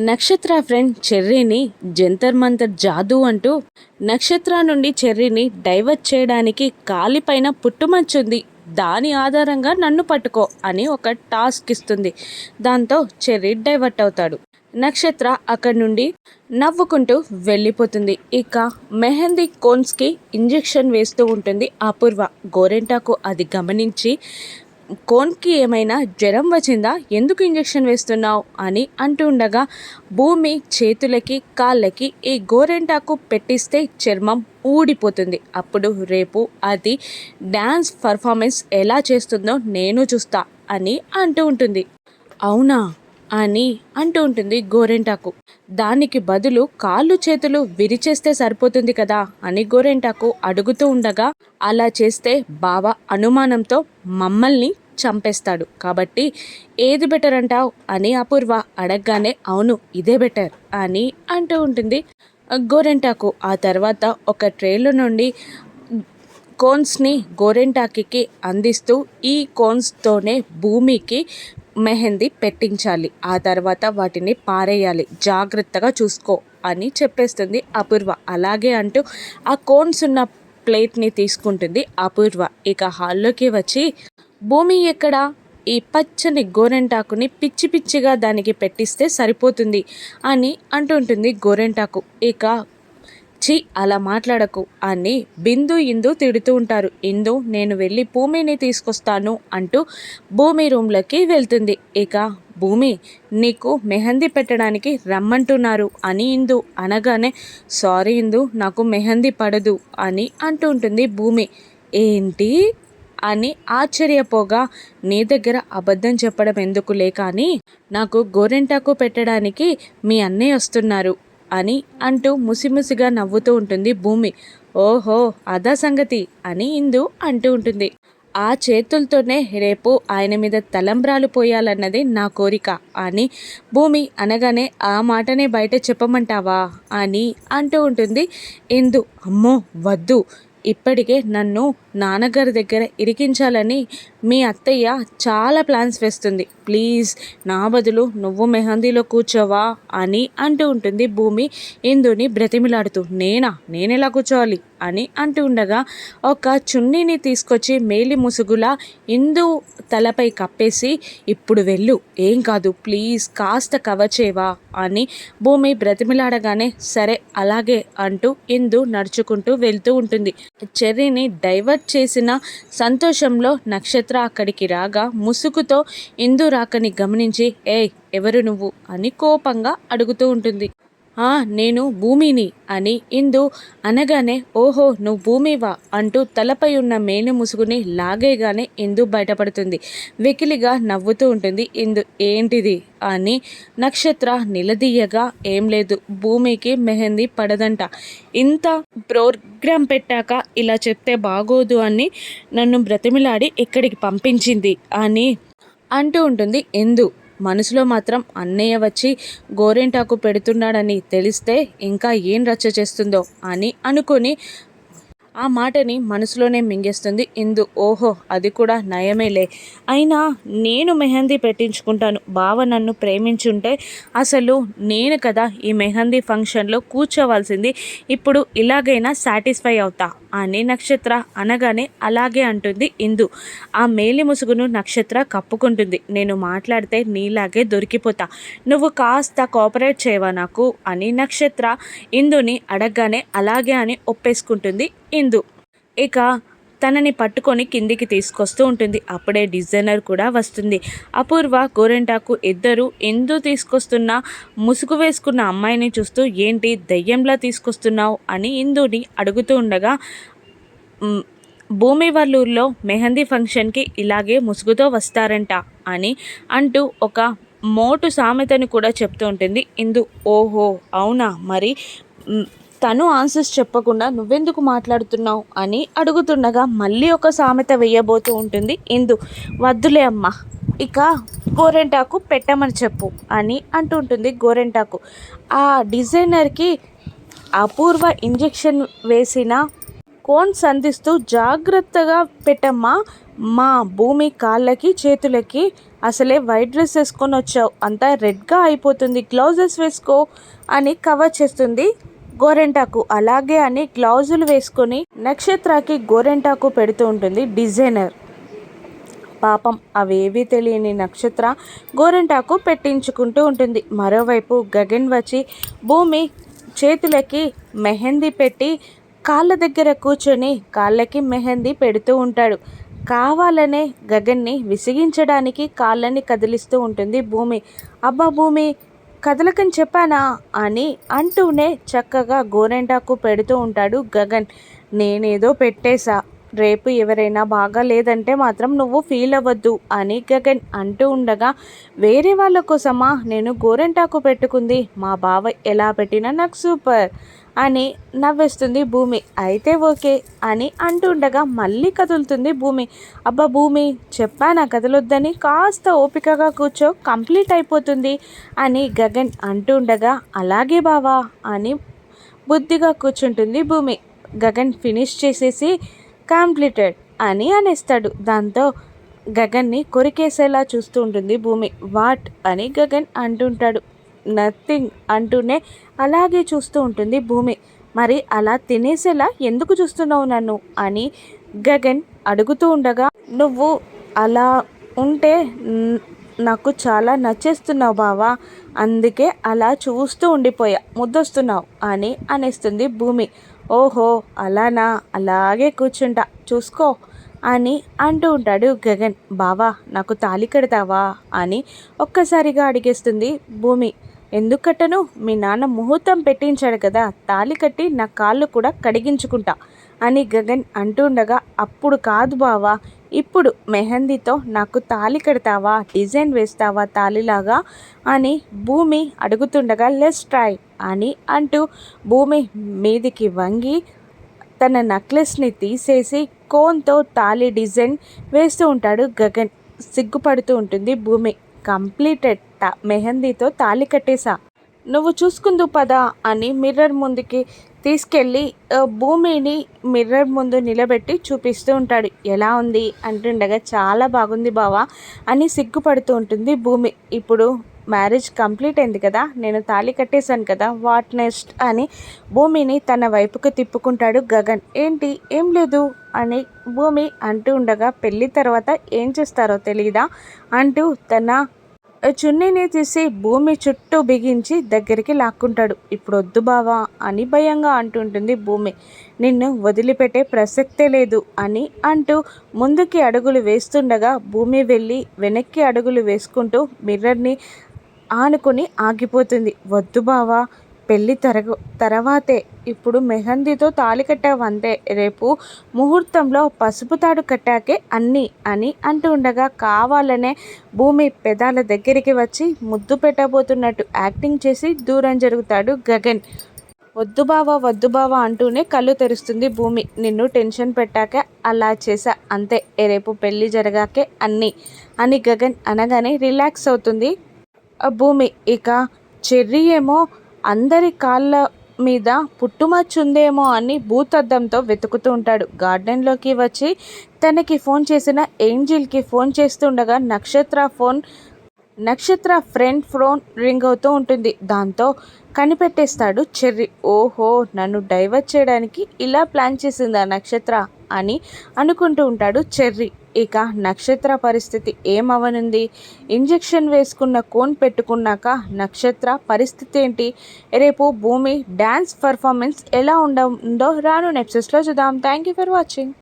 నక్షత్ర ఫ్రెండ్ చెర్రీని జంతర్ మంతర్ జాదు అంటూ నక్షత్ర నుండి చెర్రీని డైవర్ట్ చేయడానికి కాలిపైన పుట్టుమచ్చుంది. దాని ఆధారంగా నన్ను పట్టుకో అని ఒక టాస్క్ ఇస్తుంది. దాంతో చెర్రీ డైవర్ట్ అవుతాడు. నక్షత్ర అక్కడి నుండి నవ్వుకుంటూ వెళ్ళిపోతుంది. ఇక మెహందీ కోన్స్కి ఇంజెక్షన్ వేస్తూ ఉంటుంది అపూర్వ. గోరెంటాకు అది గమనించి కోన్కి ఏమైనా జ్వరం వచ్చిందా? ఎందుకు ఇంజెక్షన్ వేస్తున్నావు? అని అంటూ ఉండగా భూమి చేతులకి కాళ్ళకి ఈ గోరెంటాకు పెట్టిస్తే చర్మం ఊడిపోతుంది. అప్పుడు రేపు అది డ్యాన్స్ పర్ఫార్మెన్స్ ఎలా చేస్తుందో నేను చూస్తా అని అంటూ ఉంటుంది. అవునా? అని అంటూ ఉంటుంది గోరెంటాకు. దానికి బదులు కాళ్ళు చేతులు విరిచేస్తే సరిపోతుంది కదా? అని గోరెంటాకు అడుగుతూ ఉండగా అలా చేస్తే బావ అనుమానంతో మమ్మల్ని చంపేస్తాడు. కాబట్టి ఏది బెటర్ అంటావు అని అపూర్వ అడగగానే అవును ఇదే బెటర్ అని అంటూ ఉంటుంది. గోరెంటాకు ఆ తర్వాత ఒక ట్రేలో నుండి కోన్స్ని గోరెంటాకి అందిస్తూ ఈ కోన్స్తోనే భూమికి మెహందీ పెట్టించాలి. ఆ తర్వాత వాటిని పారేయాలి. జాగ్రత్తగా చూసుకో అని చెప్పేస్తుంది అపూర్వ. అలాగే అంటూ ఆ కోన్స్ ఉన్న ప్లేట్ని తీసుకుంటుంది అపూర్వ. ఇక హాల్లోకి వచ్చి భూమి ఎక్కడ? ఈ పచ్చని గోరెంటాకుని పిచ్చి పిచ్చిగా దానికి పెట్టిస్తే సరిపోతుంది అని అంటుంటుంది గోరెంటాకు. ఇక చి అలా మాట్లాడకు అని బిందు ఇందు తిడుతూ ఉంటారు. ఇందు నేను వెళ్ళి భూమిని తీసుకొస్తాను అంటూ భూమి రూమ్లోకి వెళ్తుంది. ఇక భూమి నీకు మెహందీ పెట్టడానికి రమ్మంటున్నారు అని ఇందు అనగానే సారీ ఇందు నాకు మెహందీ పడదు అని అంటూ ఉంటుంది భూమి. ఏంటి? అని ఆశ్చర్యపోగా నీ దగ్గర అబద్ధం చెప్పడం ఎందుకులే కానీ నాకు గోరెంటాకు పెట్టడానికి మీ అన్నయ్య వస్తున్నారు అని అంటూ ముసిముసిగా నవ్వుతూ ఉంటుంది భూమి. ఓహో అదా సంగతి అని ఇందు అంటూ ఉంటుంది. ఆ చేతులతోనే రేపు ఆయన మీద తలంబ్రాలు పోయాలన్నది నా కోరిక అని భూమి అనగానే ఆ మాటనే బయట చెప్పమంటావా అని అంటూ ఉంటుంది ఇందు. అమ్మో వద్దు ఇప్పటికే నన్ను నాన్నగారి దగ్గర ఇరికించాలని మీ అత్తయ్య చాలా ప్లాన్స్ వేస్తుంది. ప్లీజ్ నా బదులు నువ్వు మెహందీలో కూర్చోవా అని అంటూ ఉంటుంది భూమి. ఇందుని బ్రతిమిలాడుతూ నేనా? నేనెలా కూర్చోవాలి? అని అంటూ ఉండగా ఒక చున్నీని తీసుకొచ్చి మేలి ముసుగులా ఇందు తలపై కప్పేసి ఇప్పుడు వెళ్ళు ఏం కాదు ప్లీజ్ కాస్త కవర్ చేయవా? అని భూమి బ్రతిమిలాడగానే సరే అలాగే అంటూ ఇందు నడుచుకుంటూ వెళ్తూ ఉంటుంది. చెర్రీని డైవర్ట్ చేసిన సంతోషంలో నక్షత్ర అక్కడికి రాగా ముసుగుతో ఇందురాకని గమనించి ఏయ్ ఎవరు నువ్వు? అని కోపంగా అడుగుతూ ఉంటుంది. ఆ నేను భూమిని అని ఇందు అనగానే ఓహో నువ్వు భూమివా? అంటూ తలపై ఉన్న మేను ముసుగుని లాగేగానే ఇందు బయటపడుతుంది. వెకిలిగా నవ్వుతూ ఉంటుంది ఇందు. ఏంటిది? అని నక్షత్ర నిలదీయగా ఏం లేదు భూమికి మెహందీ పడదంట. ఇంత ప్రోగ్రాం పెట్టాక ఇలా చెప్తే బాగోదు అని నన్ను బ్రతిమిలాడి ఇక్కడికి పంపించింది? అని అంటూ ఉంటుంది ఎందు మనసులో మాత్రం అన్నయ్య వచ్చి గోరెంటాకు పెడుతున్నాడని తెలిస్తే ఇంకా ఏం రచ్చ చేస్తుందో అని అనుకుని ఆ మాటని మనసులోనే మింగేస్తుంది ఇందు. ఓహో అది కూడా నయమేలే. అయినా నేను మెహందీ పెట్టించుకుంటాను. బావ నన్ను ప్రేమించుంటే అసలు నేను కదా ఈ మెహందీ ఫంక్షన్లో కూర్చోవాల్సింది. ఇప్పుడు ఇలాగైనా సాటిస్ఫై అవుతా. అని నక్షత్ర అనగానే అలాగే అంటుంది ఇందు. ఆ మేలి ముసుగును నక్షత్ర కప్పుకుంటుంది. నేను మాట్లాడితే నీలాగే దొరికిపోతా. నువ్వు కాస్త కోఆపరేట్ చేయవా నాకు? అని నక్షత్ర ఇందుని అడగగానే అలాగే అని ఒప్పేసుకుంటుంది ఇందు. ఇక తనని పట్టుకొని కిందికి తీసుకొస్తూ ఉంటుంది. అప్పుడే డిజైనర్ కూడా వస్తుంది. అపూర్వ గోరెంటాకు ఇద్దరు ఎందు తీసుకొస్తున్న ముసుగు వేసుకున్న అమ్మాయిని చూస్తూ ఏంటి దయ్యంలా తీసుకొస్తున్నావు? అని ఇందుని అడుగుతూ ఉండగా భూమి వాళ్ళ ఊర్లో మెహందీ ఫంక్షన్కి ఇలాగే ముసుగుతో వస్తారంట అని అంటూ ఒక మోటు సామెతను కూడా చెప్తూ ఉంటుంది. ఇందు ఓహో అవునా? మరి తను ఆన్సర్స్ చెప్పకుండా నువ్వెందుకు మాట్లాడుతున్నావు అని అడుగుతుండగా మళ్ళీ ఒక సామెత వేయబోతూ ఉంటుంది. ఇందు వద్దులే అమ్మ ఇక గోరెంటాకు పెట్టమని చెప్పు అని అంటుంటుంది గోరెంటాకు. ఆ డిజైనర్కి అపూర్వ ఇంజెక్షన్ వేసిన కోన్ సంధిస్తూ జాగ్రత్తగా పెట్టమ్మా మా భూమి కాళ్ళకి చేతులకి అసలే వైట్ డ్రెస్ వేసుకొని వచ్చావు అంతా రెడ్గా అయిపోతుంది గ్లౌజెస్ వేసుకో అని కవర్ చేస్తుంది గోరెంటాకు. అలాగే అని గ్లౌజులు వేసుకొని నక్షత్రాకి గోరెంటాకు పెడుతూ ఉంటుంది డిజైనర్. పాపం అవేవీ తెలియని నక్షత్ర గోరెంటాకు పెట్టించుకుంటూ ఉంటుంది. మరోవైపు గగన్ వచ్చి భూమి చేతులకి మెహందీ పెట్టి కాళ్ళ దగ్గర కూర్చొని కాళ్ళకి మెహందీ పెడుతూ ఉంటాడు. కావాలనే గగన్ని విసిగించడానికి కాళ్ళని కదిలిస్తూ ఉంటుంది భూమి. అబ్బా భూమి కదలకని చెప్పానా అని అంటూనే చక్కగా గోరెంటాకు పెడుతూ ఉంటాడు గగన్. నేనేదో పెట్టేశా. రేపు ఎవరైనా బాగా లేదంటే మాత్రం నువ్వు ఫీల్ అవ్వద్దు అని గగన్ అంటూ ఉండగా వేరే వాళ్ళ కోసమా? నేను గోరెంటాకు పెట్టుకుంది. మా బావ ఎలా పెట్టినా నాకు సూపర్ అని నవ్వేస్తుంది భూమి. అయితే ఓకే అని అంటుండగా మళ్ళీ కదులుతుంది భూమి. అబ్బా భూమి చెప్పానా కదలొద్దని? కాస్త ఓపికగా కూర్చో కంప్లీట్ అయిపోతుంది అని గగన్ అంటుండగా అలాగే బావా అని బుద్ధిగా కూర్చుంటుంది భూమి. గగన్ ఫినిష్ చేసేసి కంప్లీటెడ్ అని అనేస్తాడు. దాంతో గగన్ని కొరికేసేలా చూస్తూ ఉంటుంది భూమి. వాట్ అని గగన్ అంటుంటాడు నథింగ్ అంటూనే అలాగే చూస్తూ ఉంటుంది భూమి. మరి అలా తినేసేలా ఎందుకు చూస్తున్నావు నన్ను? అని గగన్ అడుగుతూ ఉండగా నువ్వు అలా ఉంటే నాకు చాలా నచ్చేస్తున్నావు బావా. అందుకే అలా చూస్తూ ఉండిపోయా. ముద్దొస్తున్నావు అని అనేస్తుంది భూమి. ఓహో అలానా? అలాగే కూర్చుంటా. చూసుకో అని అంటూ ఉంటాడు గగన్. బావా నాకు తాలి కడతావా? అని ఒక్కసారిగా అడిగేస్తుంది భూమి. ఎందుకు కట్టను మీ నాన్న ముహూర్తం పెట్టించాడు కదా తాలి కట్టి నా కాళ్ళు కూడా కడిగించుకుంటా అని గగన్ అంటుండగా అప్పుడు కాదు బావా ఇప్పుడు మెహందీతో నాకు తాలి కడతావా డిజైన్ వేస్తావా తాలిలాగా అని భూమి అడుగుతుండగా లెస్ ట్రై అని అంటూ భూమి మీదికి వంగి తన నక్లెస్ని తీసేసి కోన్తో తాలి డిజైన్ వేస్తూ ఉంటాడు గగన్. సిగ్గుపడుతూ ఉంటుంది భూమి. కంప్లీటెడ్. మెహందీతో తాళి కట్టేశా. నువ్వు చూసుకుందు పదా అని మిర్రర్ ముందుకి తీసుకెళ్ళి భూమిని మిర్రర్ ముందు నిలబెట్టి చూపిస్తూ ఉంటాడు. ఎలా ఉంది? అంటుండగా చాలా బాగుంది బావా అని సిగ్గుపడుతూ ఉంటుంది భూమి. ఇప్పుడు మ్యారేజ్ కంప్లీట్ అయింది కదా నేను తాళి కట్టేశాను కదా వాట్ నెక్స్ట్? అని భూమిని తన వైపుకు తిప్పుకుంటాడు గగన్. ఏంటి? ఏం లేదు అని భూమి అంటూ ఉండగా పెళ్ళి తర్వాత ఏం చేస్తారో తెలియదా అంటూ తన చున్నీని తీసి భూమి చుట్టూ బిగించి దగ్గరికి లాక్కుంటాడు. ఇప్పుడు వద్దు బావా అని భయంగా అంటుంటుంది భూమి. నిన్ను వదిలిపెట్టే ప్రసక్తే లేదు అని అంటూ ముందుకి అడుగులు వేస్తుండగా భూమి వెళ్ళి వెనక్కి అడుగులు వేసుకుంటూ మిర్రర్ని ఆనుకొని ఆగిపోతుంది. వద్దు బావా పెళ్ళి తరగ తర్వాతే ఇప్పుడు మెహందీతో తాళి కట్టావంతే రేపు ముహూర్తంలో పసుపు తాడు కట్టాకే అన్నీ అని అంటూ ఉండగా కావాలనే భూమి పెదాల దగ్గరికి వచ్చి ముద్దు పెట్టబోతున్నట్టు యాక్టింగ్ చేసి దూరం జరుగుతాడు గగన్. వద్దు బావా వద్దు బావా అంటూనే కళ్ళు తెరుస్తుంది భూమి. నిన్ను టెన్షన్ పెట్టాక అలా చేసా అంతే. రేపు పెళ్ళి జరగాకే అన్నీ అని గగన్ అనగానే రిలాక్స్ అవుతుంది. భూమి ఇక చెర్రీ ఏమో అందరి కాళ్ళ మీద పుట్టుమచ్చుందేమో అని భూతద్దంతో వెతుకుతూ ఉంటాడు. గార్డెన్లోకి వచ్చి తనకి ఫోన్ చేసిన ఏంజిల్కి ఫోన్ చేస్తుండగా నక్షత్ర ఫోన్ నక్షత్ర ఫ్రెండ్ ఫోన్ రింగ్ అవుతూ ఉంటుంది. దాంతో కనిపెట్టేస్తాడు చెర్రి. ఓహో నన్ను డైవర్ట్ చేయడానికి ఇలా ప్లాన్ చేసిందా నక్షత్ర అని అనుకుంటూ ఉంటాడు చెర్రి. ఇక నక్షత్ర పరిస్థితి ఏమవనుంది? ఇంజెక్షన్ వేసుకున్న కోన్ పెట్టుకున్నాక నక్షత్ర పరిస్థితి ఏంటి? రేపు భూమి డ్యాన్స్ పర్ఫార్మెన్స్ ఎలా ఉండ ఉందో రాను నెప్సెస్లో చూద్దాం. Thank you for watching.